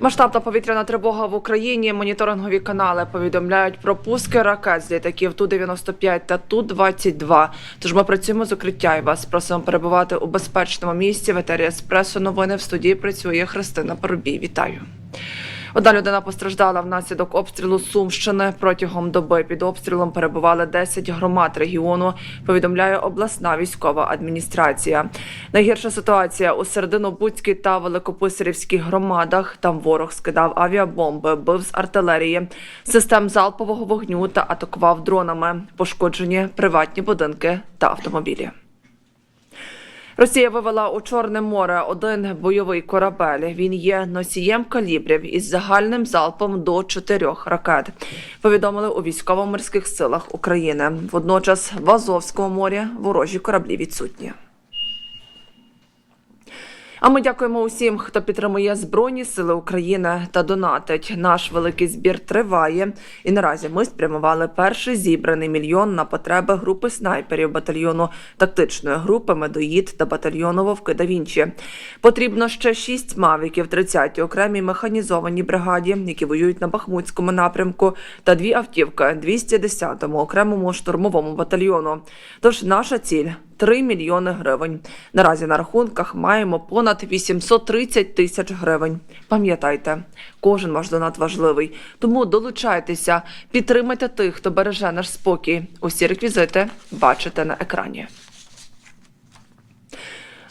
Масштабна повітряна тривога в Україні. Моніторингові канали повідомляють про пуски ракет з літаків Ту-95 та Ту-22. Тож ми працюємо з укриття і вас просимо перебувати у безпечному місці. В етері Еспресо новини в студії працює Христина Парубій. Вітаю. Одна людина постраждала внаслідок обстрілу Сумщини. Протягом доби під обстрілом перебували 10 громад регіону. Повідомляє обласна військова адміністрація. Найгірша ситуація у Серединобудській та Великописарівській громадах. Там ворог скидав авіабомби, бив з артилерії, систем залпового вогню та атакував дронами. Пошкоджені приватні будинки та автомобілі. Росія вивела у Чорне море один бойовий корабель. Він є носієм калібрів із загальним залпом до чотирьох ракет. Повідомили у військово-морських силах України. Водночас в Азовському морі ворожі кораблі відсутні. А ми дякуємо усім, хто підтримує Збройні Сили України та донатить. Наш великий збір триває. І наразі ми спрямували перший зібраний мільйон на потреби групи снайперів батальйону тактичної групи Медоїд та батальйону Вовки да Вінчі. Потрібно ще шість мавіків 30-й окремій механізованій бригаді, які воюють на Бахмутському напрямку, та дві автівки 210-му окремому штурмовому батальйону. Тож наша ціль 3 мільйони гривень. Наразі на рахунках маємо понад 830 тисяч гривень. Пам'ятайте, кожен ваш донат важливий. Тому долучайтеся, підтримайте тих, хто береже наш спокій. Усі реквізити бачите на екрані.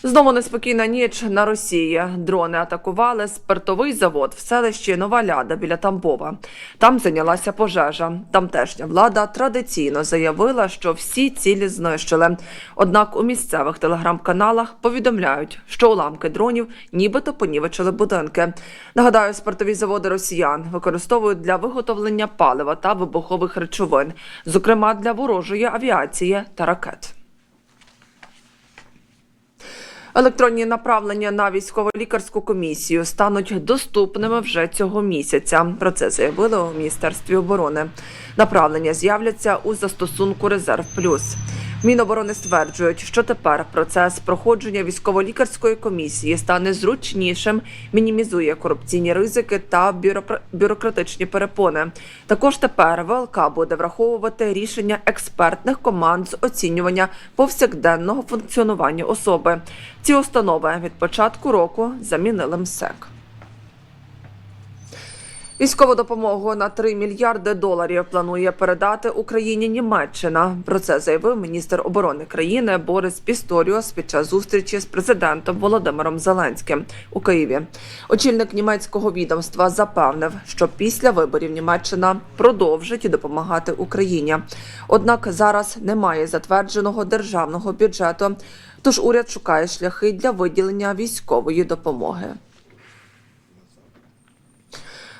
Знову неспокійна ніч на Росії. Дрони атакували спиртовий завод в селищі Нова Ляда біля Тамбова. Там зайнялася пожежа. Тамтешня влада традиційно заявила, що всі цілі знищили. Однак у місцевих телеграм-каналах повідомляють, що уламки дронів нібито понівечили будинки. Нагадаю, спиртові заводи росіян використовують для виготовлення палива та вибухових речовин, зокрема для ворожої авіації та ракет. Електронні направлення на військово-лікарську комісію стануть доступними вже цього місяця. Про це заявили у міністерстві оборони. Направлення з'являться у застосунку Резерв Плюс. Міноборони стверджують, що тепер процес проходження військово-лікарської комісії стане зручнішим, мінімізує корупційні ризики та бюропра- бюрократичні перепони. Також тепер ВЛК буде враховувати рішення експертних команд з оцінювання повсякденного функціонування особи. Ці установи від початку року замінили МСЕК. Військову допомогу на 3 мільярди доларів планує передати Україні Німеччина. Про це заявив міністр оборони країни Борис Пісторіос під час зустрічі з президентом Володимиром Зеленським у Києві. Очільник німецького відомства запевнив, що після виборів Німеччина продовжить допомагати Україні. Однак зараз немає затвердженого державного бюджету, тож уряд шукає шляхи для виділення військової допомоги.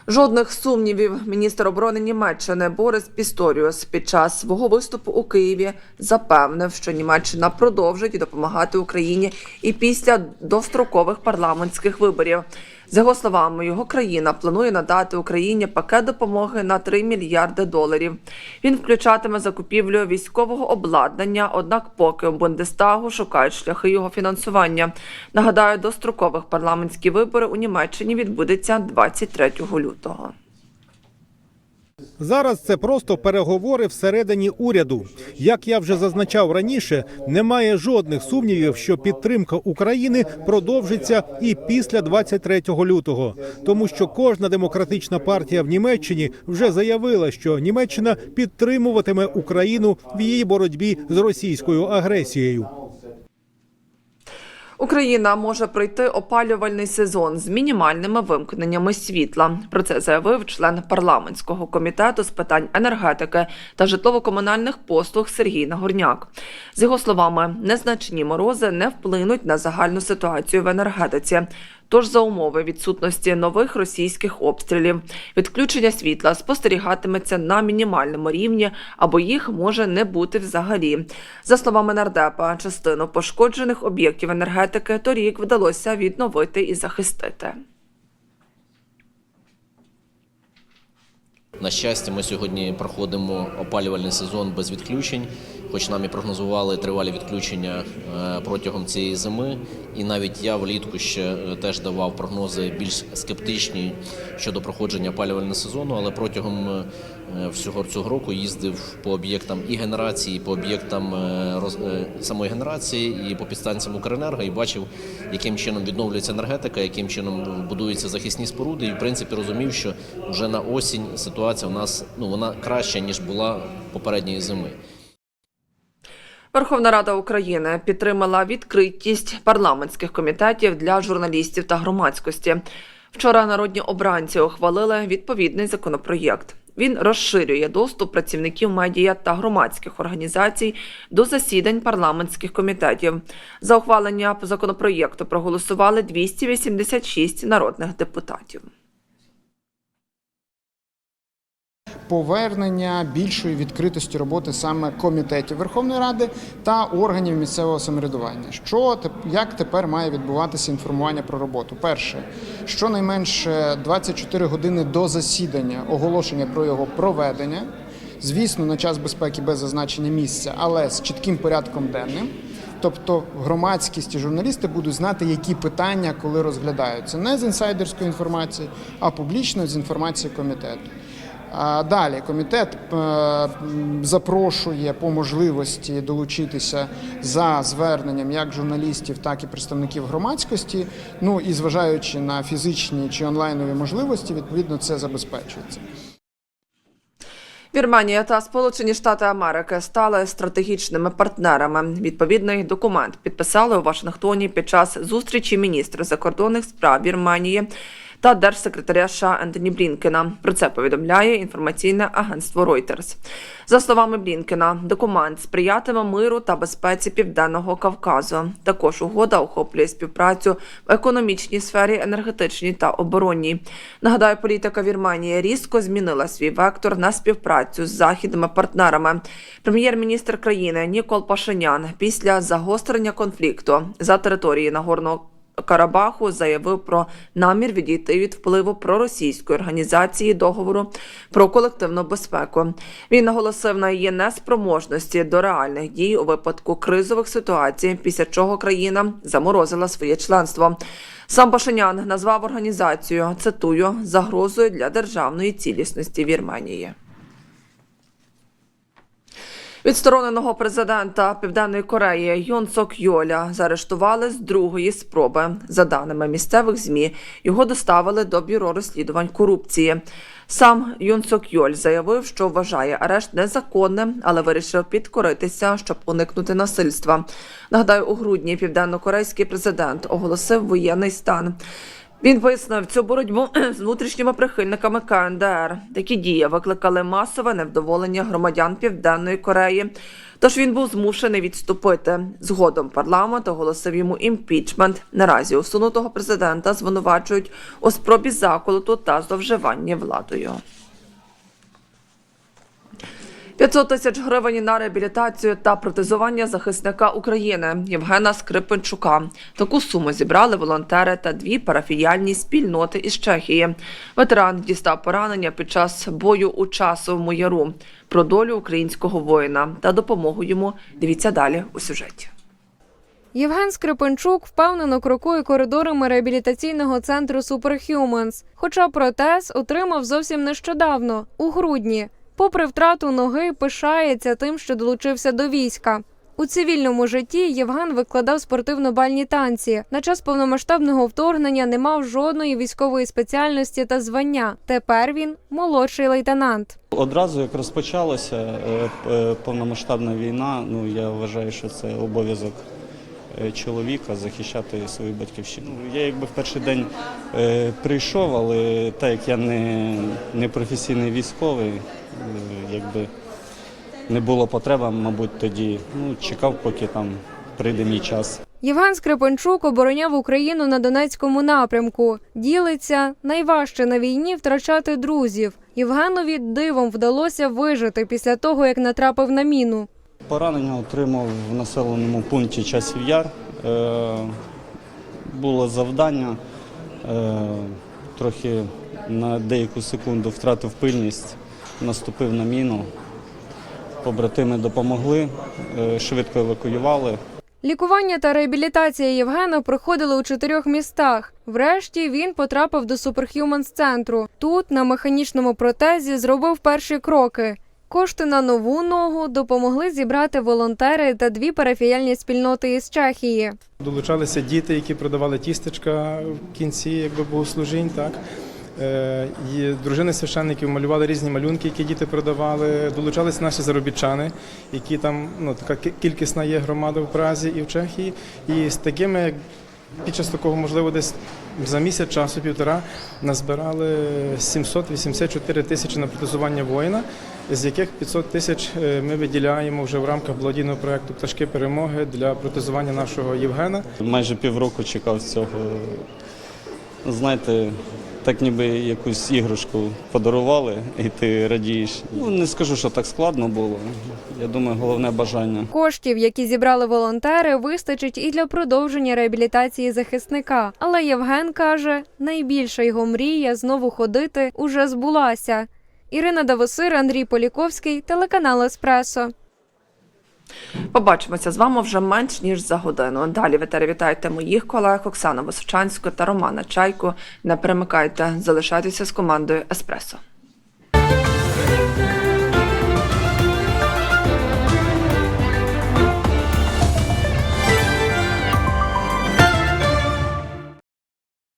Жодних сумнівів міністр оборони Німеччини Борис Пісторіус під час свого виступу у Києві запевнив, що Німеччина продовжить допомагати Україні і після дострокових парламентських виборів. За його словами, його країна планує надати Україні пакет допомоги на 3 мільярди доларів. Він включатиме закупівлю військового обладнання. Однак, поки у Бундестагу шукають шляхи його фінансування. Нагадаю, дострокових парламентські вибори у Німеччині відбудеться 23 лютого. Зараз це просто переговори всередині уряду. Як я вже зазначав раніше, немає жодних сумнівів, що підтримка України продовжиться і після 23 лютого, тому що кожна демократична партія в Німеччині вже заявила, що Німеччина підтримуватиме Україну в її боротьбі з російською агресією. Україна може пройти опалювальний сезон з мінімальними вимкненнями світла. Про це заявив член парламентського комітету з питань енергетики та житлово-комунальних послуг Сергій Нагорняк. З його словами, незначні морози не вплинуть на загальну ситуацію в енергетиці. Тож за умови відсутності нових російських обстрілів, відключення світла спостерігатиметься на мінімальному рівні або їх може не бути взагалі. За словами нардепа, частину пошкоджених об'єктів енергетики торік вдалося відновити і захистити. На щастя, ми сьогодні проходимо опалювальний сезон без відключень, хоч нам і прогнозували тривалі відключення е, протягом цієї зими. І навіть я влітку ще е, теж давав прогнози більш скептичні щодо проходження опалювального сезону, але протягом е, всього цього року їздив по об'єктам і генерації, і по об'єктам самої генерації, і по підстанціям Укренерго, і бачив, яким чином відновлюється енергетика, яким чином будуються захисні споруди. І в принципі розумів, що вже на осінь ситуація у нас ну вона краща ніж була попередньої зими. Верховна Рада України підтримала відкритість парламентських комітетів для журналістів та громадськості. Вчора народні обранці ухвалили відповідний законопроєкт. Він розширює доступ працівників медіа та громадських організацій до засідань парламентських комітетів. За ухвалення законопроєкту проголосували 286 народних депутатів. Повернення більшої відкритості роботи саме комітетів Верховної Ради та органів місцевого самоврядування. Що як тепер має відбуватися інформування про роботу? Перше, щонайменше 24 години до засідання оголошення про його проведення. Звісно, на час безпеки без зазначення місця, але з чітким порядком денним. Тобто громадськість і журналісти будуть знати, які питання коли розглядаються, не з інсайдерської інформації, а публічно з інформації комітету. Далі комітет е, запрошує по можливості долучитися за зверненням як журналістів, так і представників громадськості. Ну і зважаючи на фізичні чи онлайнові можливості, відповідно це забезпечується. Вірменія та Сполучені Штати Америки стали стратегічними партнерами. Відповідний документ підписали у Вашингтоні під час зустрічі міністра закордонних справ Вірменії та держсекретаря США Ентоні Блінкена. Про це повідомляє інформаційне агентство Reuters. За словами Блінкена, документ сприятиме миру та безпеці Південного Кавказу. Також угода охоплює співпрацю в економічній сфері, енергетичній та оборонній. Нагадаю, політика Вірменії різко змінила свій вектор на співпрацю з західними партнерами. Прем'єр-міністр країни Нікол Пашинян після загострення конфлікту за території Нагорного Карабаху заявив про намір відійти від впливу проросійської організації договору про колективну безпеку. Він наголосив на її неспроможності до реальних дій у випадку кризових ситуацій, після чого країна заморозила своє членство. Сам Пашинян назвав організацію цитую загрозою для державної цілісності Вірменії. Відстороненого президента Південної Кореї Юн Сок Йоля заарештували з другої спроби. За даними місцевих змі, його доставили до бюро розслідувань корупції. Сам Юн Сок Йоль заявив, що вважає арешт незаконним, але вирішив підкоритися, щоб уникнути насильства. Нагадаю, у грудні південно-корейський президент оголосив воєнний стан. Він визнав цю боротьбу з внутрішніми прихильниками КНДР. Такі дії викликали масове невдоволення громадян Південної Кореї. Тож він був змушений відступити. Згодом парламент оголосив йому імпічмент. Наразі усунутого президента звинувачують у спробі заколоту та зловживанні владою. 500 тисяч гривень на реабілітацію та протезування захисника України Євгена Скрипенчука. Таку суму зібрали волонтери та дві парафіяльні спільноти із Чехії. Ветеран дістав поранення під час бою у часовому яру. Про долю українського воїна та допомогу йому дивіться далі у сюжеті. Євген Скрипенчук впевнено крокує коридорами реабілітаційного центру Superhumans, хоча протез отримав зовсім нещодавно, у грудні. Попри втрату ноги, пишається тим, що долучився до війська. У цивільному житті Євген викладав спортивно-бальні танці. На час повномасштабного вторгнення не мав жодної військової спеціальності та звання. Тепер він молодший лейтенант. Одразу як розпочалася е, е, повномасштабна війна, ну я вважаю, що це обов'язок е, чоловіка захищати свою батьківщину. Я якби в перший день прийшов, але так як я не, не професійний військовий, якби не було потреби, мабуть, тоді ну, чекав, поки там прийде мій час. Євген Скрипенчук обороняв Україну на Донецькому напрямку. Ділиться найважче на війні втрачати друзів. Євгенові дивом вдалося вижити після того, як натрапив на міну. Поранення отримав в населеному пункті Часів Яр. Е, було завдання. Е, трохи на деяку секунду втратив пильність, наступив на міну. Побратими допомогли, е, швидко евакуювали. Лікування та реабілітація Євгена проходили у чотирьох містах. Врешті він потрапив до Суперхюманс центру. Тут на механічному протезі зробив перші кроки. Кошти на нову ногу допомогли зібрати волонтери та дві парафіяльні спільноти із Чехії. Долучалися діти, які продавали тістечка в кінці якби, богослужінь. Так? Е, І дружини священників малювали різні малюнки, які діти продавали. Долучалися наші заробітчани, які там ну, така кількісна є громада в Празі і в Чехії. І з такими, під час такого, можливо, десь за місяць часу, півтора, назбирали 784 тисячі на протезування воїна, з яких 500 тисяч е, ми виділяємо вже в рамках благодійного проекту Пташки перемоги для протезування нашого Євгена. Майже півроку чекав цього. Знаєте, так ніби якусь іграшку подарували, і ти радієш. Ну не скажу, що так складно було. Я думаю, головне бажання. Коштів, які зібрали волонтери, вистачить і для продовження реабілітації захисника. Але Євген каже, найбільша його мрія знову ходити уже збулася. Ірина Давосир, Андрій Поліковський, телеканал Еспресо. Побачимося з вами вже менш ніж за годину. Далі ви вітайте моїх колег Оксану Височанську та Романа Чайку. Не перемикайте, залишайтеся з командою Еспресо.